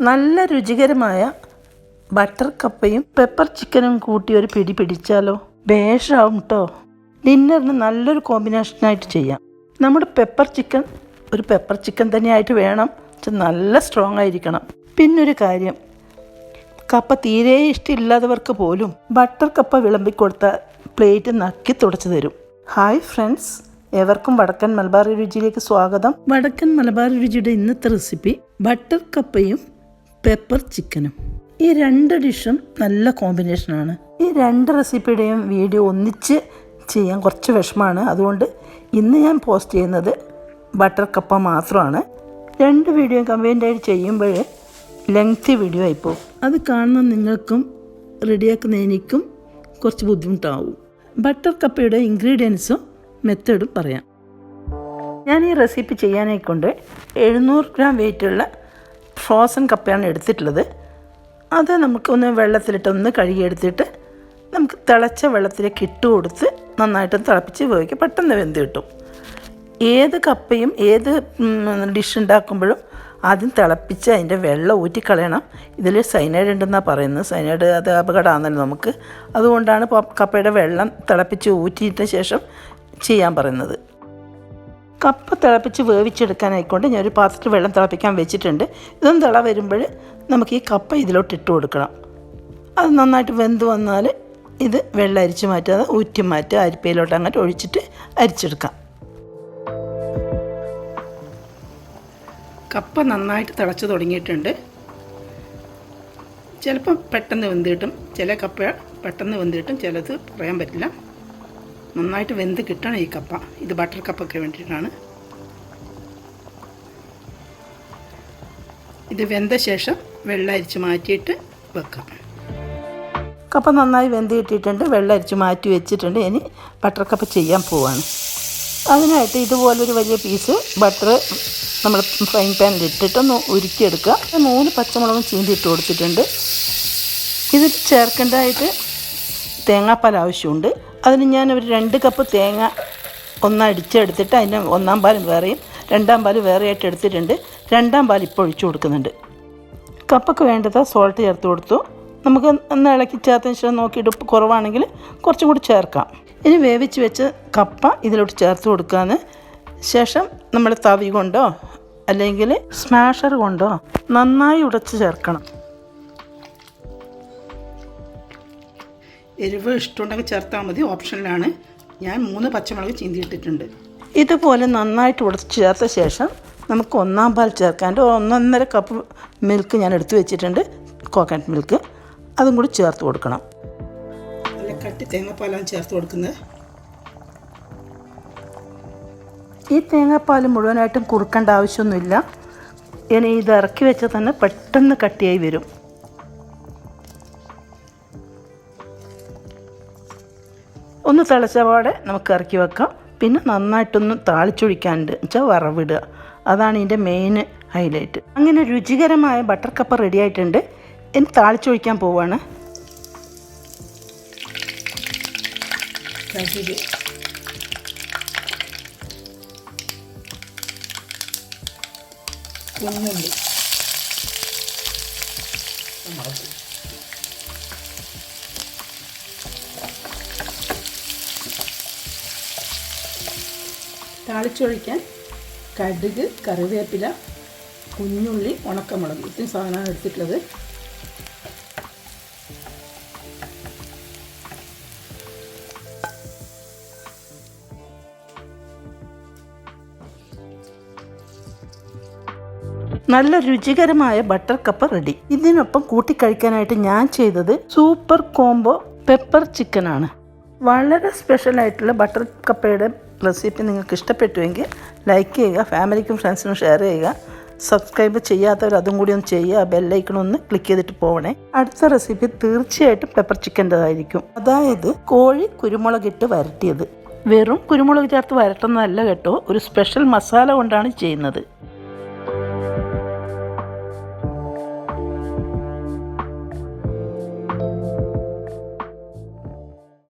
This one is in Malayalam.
നല്ല രുചികരമായ ബട്ടർ കപ്പയും പെപ്പർ ചിക്കനും കൂട്ടി ഒരു പിടി പിടിച്ചാലോ? ബേഷാവും കേട്ടോ ഡിന്നറിന് നല്ലൊരു കോമ്പിനേഷനായിട്ട് ചെയ്യാം. നമ്മുടെ പെപ്പർ ചിക്കൻ ഒരു പെപ്പർ ചിക്കൻ തന്നെയായിട്ട് വേണം. നല്ല സ്ട്രോങ് ആയിരിക്കണം. പിന്നൊരു കാര്യം. കപ്പ തീരെ ഇഷ്ടമില്ലാത്തവർക്ക് പോലും ബട്ടർ കപ്പ വിളമ്പി കൊടുത്ത പ്ലേറ്റ് നക്കി തുടച്ചു തരും. Hi friends. ഏവർക്കും വടക്കൻ മലബാർ രുചിയിലേക്ക് സ്വാഗതം. വടക്കൻ മലബാർ രുചിയുടെ ഇന്നത്തെ റെസിപ്പി ബട്ടർ കപ്പയും പെപ്പർ ചിക്കനും ഈ രണ്ട് ഡിഷും നല്ല കോമ്പിനേഷനാണ് ഈ രണ്ട് റെസിപ്പിയുടെയും വീഡിയോ ഒന്നിച്ച് ചെയ്യാൻ കുറച്ച് വിഷമമാണ്. അതുകൊണ്ട് ഇന്ന് ഞാൻ പോസ്റ്റ് ചെയ്യുന്നത് ബട്ടർ കപ്പ മാത്രമാണ്. രണ്ട് വീഡിയോ കമ്പൈൻഡായിട്ട് ചെയ്യുമ്പോൾ ലെങ്തി വീഡിയോ ആയിപ്പോവും. അത് കാണുന്ന നിങ്ങൾക്കും റെഡിയാക്കുന്ന എനിക്കും കുറച്ച് ബുദ്ധിമുട്ടാവും. ബട്ടർ കപ്പയുടെ ഇൻഗ്രീഡിയൻസും മെത്തേഡും പറയാം. ഞാൻ ഈ റെസിപ്പി ചെയ്യാനായിക്കൊണ്ട് എഴുന്നൂറ് ഗ്രാം വെയിറ്റുള്ള ഫ്രോസൺ കപ്പയാണ് എടുത്തിട്ടുള്ളത്. അത് നമുക്ക് ഒന്ന് വെള്ളത്തിലിട്ടൊന്ന് കഴുകിയെടുത്തിട്ട് നമുക്ക് തിളച്ച വെള്ളത്തിലേക്ക് ഇട്ട് കൊടുത്ത് നന്നായിട്ട് തിളപ്പിച്ച് ഉപയോഗിക്കുക പെട്ടെന്ന് വെന്ത് കിട്ടും. ഏത് കപ്പയും ഏത് ഡിഷ് ഉണ്ടാക്കുമ്പോഴും ആദ്യം തിളപ്പിച്ച് അതിന്റെ വെള്ളം ഊറ്റിക്കളയണം. ഇതിൽ സൈനൈഡ് ഉണ്ടെന്നാണ് പറയുന്നത്. സൈനൈഡ് അത് അപകടമാണല്ലോ നമുക്ക്. അതുകൊണ്ടാണ് കപ്പയുടെ വെള്ളം തിളപ്പിച്ച് ഊറ്റിയിട്ട ശേഷം ചെയ്യാൻ പറയുന്നത്. കപ്പ തിളപ്പിച്ച് വേവിച്ചെടുക്കാനായിക്കൊണ്ട് ഞാൻ ഒരു പാത്രത്തിൽ വെള്ളം തിളപ്പിക്കാൻ വെച്ചിട്ടുണ്ട്. ഇതൊന്ന് തിള വരുമ്പോൾ നമുക്ക് ഈ കപ്പ ഇതിലോട്ട് ഇട്ട് കൊടുക്കണം. അത് നന്നായിട്ട് വെന്ത് വന്നാൽ ഇത് വെള്ളം അരിച്ച് മാറ്റാതെ ഊറ്റി മാറ്റുക അരിപ്പയിലോട്ട് അങ്ങോട്ട് ഒഴിച്ചിട്ട് അരിച്ചെടുക്കാം. കപ്പ നന്നായിട്ട് തിളച്ച് തുടങ്ങിയിട്ടുണ്ട്. ചിലപ്പോൾ പെട്ടെന്ന് വെന്ത് കിട്ടും ചില കപ്പ പെട്ടെന്ന് വെന്ത് കിട്ടും ചിലത് പറയാൻ പറ്റില്ല. നന്നായിട്ട് വെന്ത് കിട്ടണം ഈ കപ്പ. ഇത് ബട്ടർ കപ്പൊക്കെ വേണ്ടിയിട്ടാണ്. ഇത് വെന്ത ശേഷം വെള്ളം അരിച്ച് മാറ്റിയിട്ട് വെക്കാം. കപ്പ നന്നായി വെന്ത് കിട്ടിയിട്ടുണ്ട്. വെള്ളം അരിച്ച് മാറ്റി വെച്ചിട്ടുണ്ട്. ഇനി ബട്ടർ കപ്പ ചെയ്യാൻ പോവാണ്. അതിനായിട്ട് ഇതുപോലൊരു വലിയ പീസ് ബട്ടർ നമ്മൾ ഫ്രൈ പാനിൽ ഇട്ടിട്ടൊന്ന് ഉരുക്കിയെടുക്കുക. മൂന്ന് പച്ചമുളകും ചീന്തി ഇട്ട് കൊടുത്തിട്ടുണ്ട്. ഇത് ചേർക്കേണ്ടതായിട്ട് തേങ്ങാപ്പാൽ ആവശ്യമുണ്ട്. അതിന് ഞാൻ ഒരു രണ്ട് കപ്പ് തേങ്ങ ഒന്നടിച്ചെടുത്തിട്ട് അതിന്റെ ഒന്നാം പാലും വേറെയും രണ്ടാം പാൽ വേറെയായിട്ട് എടുത്തിട്ടുണ്ട്. രണ്ടാം പാൽ ഇപ്പോൾ ഒഴിച്ചു കൊടുക്കുന്നുണ്ട്. കപ്പക്ക് വേണ്ടത് സോൾട്ട് ചേർത്ത് കൊടുത്തു. നമുക്ക് ഒന്ന് ഇളക്കി ചേർത്തതിന് ശേഷം നോക്കിയിട്ട് ഉപ്പ് കുറവാണെങ്കിൽ കുറച്ചും കൂടി ചേർക്കാം. ഇനി വേവിച്ച് വെച്ച് കപ്പ ഇതിലോട്ട് ചേർത്ത് കൊടുക്കാന്ന്. ശേഷം നമ്മൾ തവി കൊണ്ടോ അല്ലെങ്കിൽ സ്മാഷർ കൊണ്ടോ നന്നായി ഉടച്ച് ചേർക്കണം. എരിവ് ഇഷ്ടമുണ്ടെങ്കിൽ ചേർത്താൽ മതി. ഓപ്ഷനിലാണ്. ഞാൻ മൂന്ന് പച്ചമുളക് ചീന്തിയിട്ടിട്ടുണ്ട്. ഇതുപോലെ നന്നായിട്ട് ഉടച്ച് ചേർത്ത ശേഷം നമുക്ക് ഒന്നാം പാൽ ചേർക്കാൻ ഒരു ഒന്നൊന്നര കപ്പ് മിൽക്ക് ഞാൻ എടുത്തു വെച്ചിട്ടുണ്ട് കോക്കനട്ട് മിൽക്ക് അതും കൂടി ചേർത്ത് കൊടുക്കണം. നല്ല കട്ടി തേങ്ങാപ്പാലാണ് ചേർത്ത് കൊടുക്കുന്നത്. ഈ തേങ്ങാപ്പാൽ മുഴുവനായിട്ടും കുറുക്കേണ്ട ആവശ്യമൊന്നുമില്ല. ഇനി ഇത് ഇറക്കി വെച്ചാൽ തന്നെ പെട്ടെന്ന് കട്ടിയായി വരും. ഒന്ന് തിളച്ചപാടെ നമുക്ക് ഇറക്കി വെക്കാം. പിന്നെ നന്നായിട്ടൊന്ന് താളിച്ചൊഴിക്കാനുണ്ട് വെച്ചാൽ വറവിടുക. അതാണ് ഇതിന്റെ മെയിൻ ഹൈലൈറ്റ് അങ്ങനെ രുചികരമായ ബട്ടർ കപ്പ റെഡി ആയിട്ടുണ്ട്. ഇനി താളിച്ചൊഴിക്കാൻ പോവാണ്. കുഞ്ഞുള്ളി. താളിച്ചൊഴിക്കാൻ കടുക് കറിവേപ്പില കുഞ്ഞുള്ളി ഉണക്കമുളക് ഇത്രയും സാധനമാണ് എടുത്തിട്ടുള്ളത്. നല്ല രുചികരമായ ബട്ടർ കപ്പ് റെഡി. ഇതിനൊപ്പം കൂട്ടിക്കഴിക്കാനായിട്ട് ഞാൻ ചെയ്തത് സൂപ്പർ കോംബോ പെപ്പർ ചിക്കനാണ്. വളരെ സ്പെഷ്യലായിട്ടുള്ള ബട്ടർ കപ്പയുടെ റെസിപ്പി നിങ്ങൾക്ക് ഇഷ്ടപ്പെട്ടുവെങ്കിൽ ലൈക്ക് ചെയ്യുക ഫാമിലിക്കും ഫ്രണ്ട്സിനും ഷെയർ ചെയ്യുക. സബ്സ്ക്രൈബ് ചെയ്യാത്തവർ അതും കൂടി ഒന്ന് ചെയ്യുക. ബെല്ലൈക്കൺ ഒന്ന് ക്ലിക്ക് ചെയ്തിട്ട് പോകണേ അടുത്ത റെസിപ്പി തീർച്ചയായിട്ടും പെപ്പർ ചിക്കന്റെതായിരിക്കും അതായത് കോഴി കുരുമുളകിട്ട് വരട്ടിയത്. വെറും കുരുമുളക് ചേർത്ത് വരട്ടുന്നതല്ല കേട്ടോ. ഒരു സ്പെഷ്യൽ മസാല കൊണ്ടാണ് ചെയ്യുന്നത്.